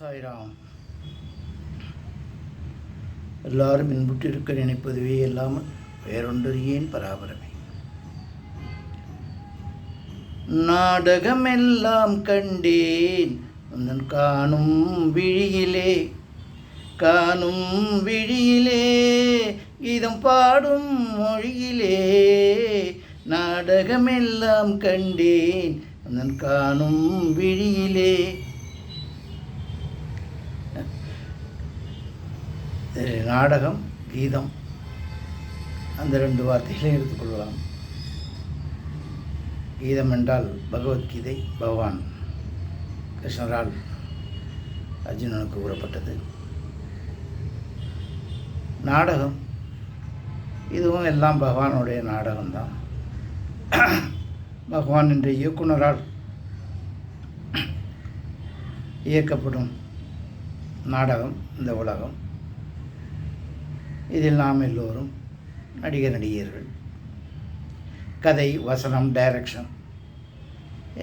சாய்ராம் எல்லாரும் இன்புற்றிருக்க நினைப்பதுவே இல்லாமல் வேறொன்று ஏன் பராபரமே? நாடகமெல்லாம் கண்டேன். உந்தன் காணும் விழியிலே காணும் விழியிலே கீதம் பாடும் மொழியிலே நாடகமெல்லாம் கண்டேன். உந்தன் காணும் விழியிலே நாடகம் கீதம் அந்த ரெண்டு வார்த்தைகளையும் எடுத்துக்கொள்ளலாம் கீதம் என்றால் பகவத்கீதை பகவான் கிருஷ்ணரால் அர்ஜுனனுக்கு கூறப்பட்டது. நாடகம் இதுவும் எல்லாம் பகவானுடைய நாடகம்தான். பகவான் என்ற இயக்குனரால் இயக்கப்படும் நாடகம் இந்த உலகம். இதில் நாம் எல்லோரும் நடிகர் நடிகர்கள். கதை வசனம் டைரக்ஷன்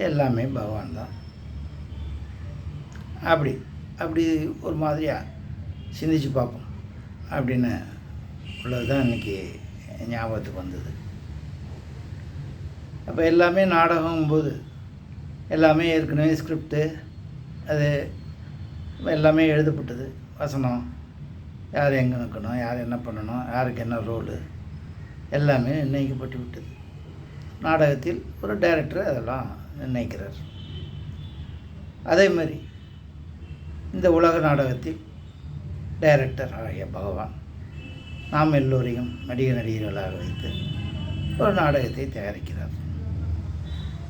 எல்லாமே பகவான் தான். அப்படி அப்படி ஒரு மாதிரியாக சிந்திச்சு பார்ப்போம் அப்படின்னு உள்ளது தான் இன்றைக்கி ஞாபகத்துக்கு வந்தது. அப்போ எல்லாமே நாடகங்கும்போது எல்லாமே ஏற்கனவே ஸ்கிரிப்டு அது எல்லாமே எழுதப்பட்டது வசனம். யார் எங்கே நிற்கணும் யார் என்ன பண்ணணும் யாருக்கு என்ன ரோலு எல்லாமே நிர்ணயிக்கப்பட்டு விட்டது நாடகத்தில் ஒரு டைரக்டர் அதெல்லாம் நிர்ணயிக்கிறார் அதே மாதிரி இந்த உலக நாடகத்தில் டைரக்டர் ஆகிய பகவான் நாம் எல்லோரையும் நடிகர் நடிகர்களாக வைத்து ஒரு நாடகத்தை தயாரிக்கிறார்.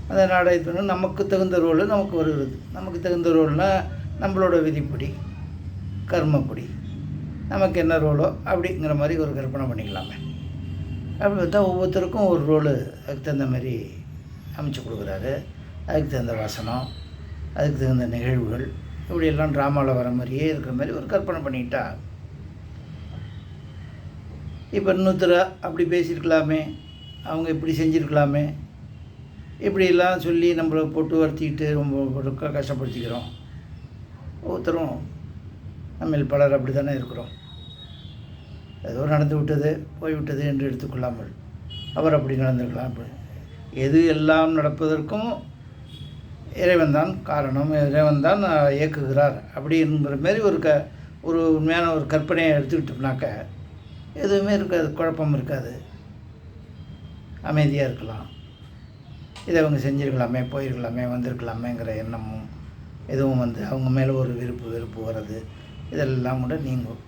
அந்த நாடகத்தின் நமக்கு தகுந்த ரோலு நமக்கு வருகிறது. நமக்கு தகுந்த ரோல்னால் நம்மளோட விதிப்படி கர்மப்படி நமக்கு என்ன ரோலோ? அப்படிங்கிற மாதிரி ஒரு கற்பனை பண்ணிக்கலாமே. அப்படி பார்த்தா ஒவ்வொருத்தருக்கும் ஒரு ரோலு அதுக்கு தகுந்த மாதிரி அமைச்சு கொடுக்குறாரு. அதுக்கு தகுந்த வசனம் அதுக்கு தகுந்த நிகழ்வுகள் இப்படியெல்லாம் ட்ராமாவில் வர மாதிரியே இருக்கிற மாதிரி ஒரு கற்பனை பண்ணிக்கிட்டா இப்போ இன்னொருத்தர் அப்படி பேசியிருக்கலாமே அவங்க இப்படி செஞ்சுருக்கலாமே இப்படியெல்லாம் சொல்லி நம்மளை போட்டு வருத்திக்கிட்டு ரொம்ப கஷ்டப்படுத்திக்கிறோம். ஒவ்வொருத்தரும் நம்ம பலர் அப்படி தானே இருக்கிறோம். ஏதோ நடந்து விட்டது போய்விட்டது என்று எடுத்துக்கொள்ளாமல் அவர் அப்படி நடந்திருக்கலாம். அப்படி எது எல்லாம் நடப்பதற்கும் இறைவன் தான் காரணம். இறைவன் தான் இயக்குகிறார். அப்படிங்கிற மாரி ஒரு க ஒரு உண்மையான ஒரு கற்பனையை எடுத்துக்கிட்டோம்னாக்க எதுவுமே இருக்காது குழப்பம் இருக்காது. அமைதியாக இருக்கலாம். இதை அவங்க செஞ்சுருக்கலாமே போயிருக்கலாமே வந்திருக்கலாமேங்கிற எண்ணமும் எதுவும் வந்து அவங்க மேலே ஒரு விருப்பு வெறுப்பு வர்றது. இதெல்லாம் கூட நீங்கும்.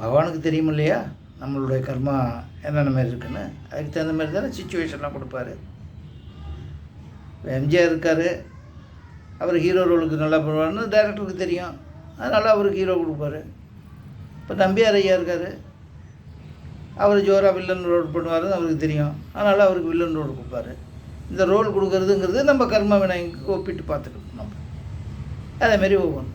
பகவானுக்கு தெரியும் இல்லையா நம்மளுடைய கர்மா என்னென்ன மாதிரி இருக்குன்னு? அதுக்கு தகுந்த மாதிரி தானே சுச்சுவேஷன்லாம் கொடுப்பாரு. எம்ஜிஆர் இருக்கார். அவர் ஹீரோ ரோலுக்கு நல்லா பண்ணுவார்னு டேரக்டருக்கு தெரியும். அதனால் அவருக்கு ஹீரோ கொடுப்பாரு. இப்போ நம்பியார் ஐயா இருக்கார். அவர் ஜோரா வில்லன் ரோல் பண்ணுவாருன்னு அவருக்கு தெரியும். அதனால் அவருக்கு வில்லன் ரோல் கொடுப்பாரு. இந்த ரோல் கொடுக்கறதுங்கிறது நம்ம கர்ம வினைக்கு ஒப்பிட்டு பார்த்துக்கணும் நம்ம. அதேமாரி ஒவ்வொன்று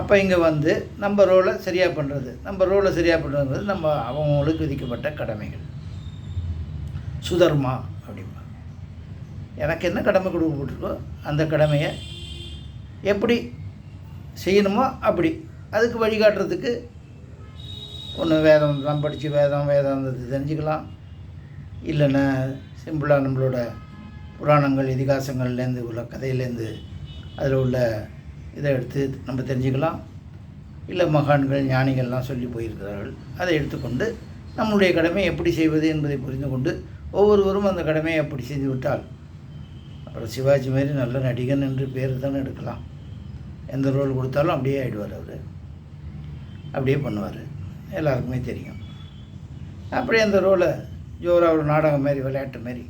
அப்போ இங்கே வந்து நம்ம ரோலை சரியாக பண்ணுறது நம்ம ரோலை சரியாக பண்ணுறது நம்ம அவங்களுக்கு விதிக்கப்பட்ட கடமைகள். சுதர்மா அப்படிம்பா. எனக்கு என்ன கடமை கொடுக்கப்பட்டிருக்கோ அந்த கடமையை எப்படி செய்யணுமோ அப்படி. அதுக்கு வழிகாட்டுறதுக்கு ஒன்று வேதம் தான் படித்து வேதம் வேதாந்தத்தை தெரிஞ்சுக்கலாம். இல்லைன்னா சிம்பிளாக நம்மளோட புராணங்கள் இதிகாசங்கள்லேருந்து உள்ள கதையிலேருந்து அதில் உள்ள இதை எடுத்து நம்ம தெரிஞ்சுக்கலாம். இல்லை மகான்கள் ஞானிகள்லாம் சொல்லி போயிருக்கிறார்கள். அதை எடுத்துக்கொண்டு நம்முடைய கடமை எப்படி செய்வது என்பதை புரிந்து கொண்டு ஒவ்வொருவரும் அந்த கடமையை அப்படி செய்து விட்டால் அப்புறம் சிவாஜி மாதிரி நல்ல நடிகன் என்று பேர் தானே எடுக்கலாம். எந்த ரோல் கொடுத்தாலும் அப்படியே ஆகிடுவார் அவர். அப்படியே பண்ணுவார். எல்லாருக்குமே தெரியும். அப்படியே அந்த ரோலை ஜோராக ஒரு நாடகம் மாதிரி விளையாட்டு மாதிரி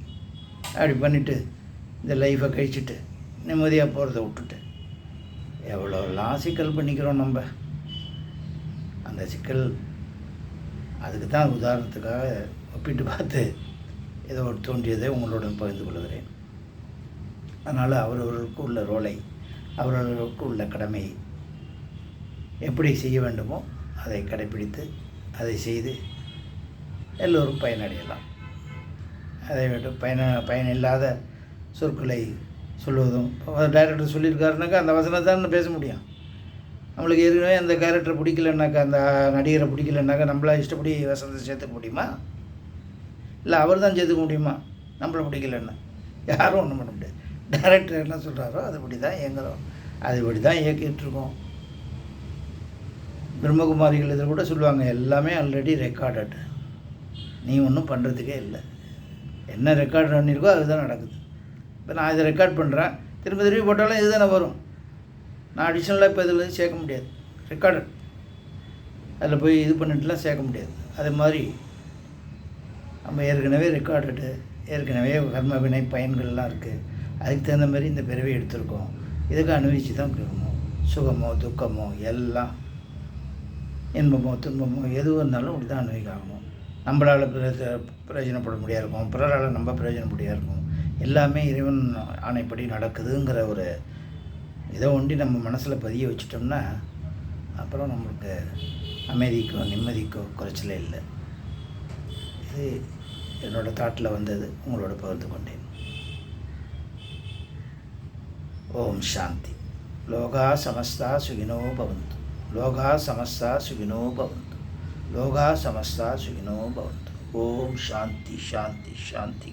அப்படி பண்ணிவிட்டு இந்த லைஃப்பை கழிச்சிட்டு நிம்மதியாக போகிறத விட்டுட்டு. எவ்வளோலாம் சிக்கல் பண்ணிக்கிறோம் நம்ம. அந்த சிக்கல் அதுக்கு தான் உதாரணத்துக்காக ஒப்பிட்டு பார்த்து ஏதோ ஒரு தோன்றியதை உங்களுடன் பகிர்ந்து கொள்கிறேன். அதனால் அவரவர்களுக்கு உள்ள ரோலை அவரவர்களுக்கு உள்ள கடமை எப்படி செய்ய வேண்டுமோ அதை கடைப்பிடித்து அதை செய்து எல்லோரும் பயனடையலாம். அதை விட்டு பயன பயனில்லாத சொற்களை சொல்லுவதும். டைரக்டர் சொல்லியிருக்காருனாக்கா அந்த வசனத்தை தான் பேச முடியும். நம்மளுக்கு ஏற்கனவே அந்த கேரக்டரை பிடிக்கலன்னாக்கா அந்த நடிகரை பிடிக்கலன்னாக்கா நம்மளா இஷ்டப்படி வசனத்தை சேர்த்துக்க முடியுமா? இல்லை அவர் தான் சேர்த்துக்க முடியுமா? நம்மளை பிடிக்கலன்னா. யாரும் ஒன்றும் பண்ண முடியாது. டேரக்டர் என்ன சொல்கிறாரோ அதுபடி தான் இயங்குகிறோம் அதுபடி தான் இயக்கிட்டுருக்கோம். பிரம்மகுமாரிகள் இதில் கூட சொல்லுவாங்க எல்லாமே ஆல்ரெடி ரெக்கார்டட் நீ ஒன்றும் பண்ணுறதுக்கே இல்லை. என்ன ரெக்கார்ட் பண்ணியிருக்கோ அதுதான் நடக்குது. இப்போ நான் இதை ரெக்கார்ட் பண்ணுறேன் திரும்ப திரும்பி போட்டாலும் இதுதானே வரும். நான் அடிஷ்னலாக இப்போ இதில் சேர்க்க முடியாது. ரெக்கார்டு அதில் போய் இது பண்ணிட்டுலாம் சேர்க்க முடியாது. அதே மாதிரி நம்ம ஏற்கனவே ரெக்கார்டு ஏற்கனவே கர்ம வினை பயன்கள்லாம் இருக்குது அதுக்கு தகுந்த மாதிரி இந்த பிறவி எடுத்திருக்கோம். இதுக்கு அனுபவிச்சு தான் இருக்கணும் சுகமோ துக்கமோ எல்லாம் இன்பமோ துன்பமோ எதுவும் இருந்தாலும் அப்படி தான் அனுபவிக்காகணும் நம்மளால் பிர பிரயோஜனப்பட முடியாது இருக்கும். பிறரால் நம்ம பிரயோஜனப்படியாக இருக்கும். எல்லாமே இறைவன் ஆணைப்படி நடக்குதுங்கிற ஒரு இதை ஒண்டி நம்ம மனசில் பதிய வச்சிட்டோம்னா அப்புறம் நம்மளுக்கு அமைதிக்கோ நிம்மதிக்கோ குறைச்சலே இல்லை. இது என்னோடய தாட்டில் வந்தது. உங்களோட பகிர்ந்து கொண்டேன். ஓம் சாந்தி. லோகா சமஸ்தா சுகினோ பவந்து. லோகா சமஸ்தா சுகினோ பவந்து. லோகா சமஸ்தா சுகினோ பவந்து. ஓம் சாந்தி சாந்தி சாந்தி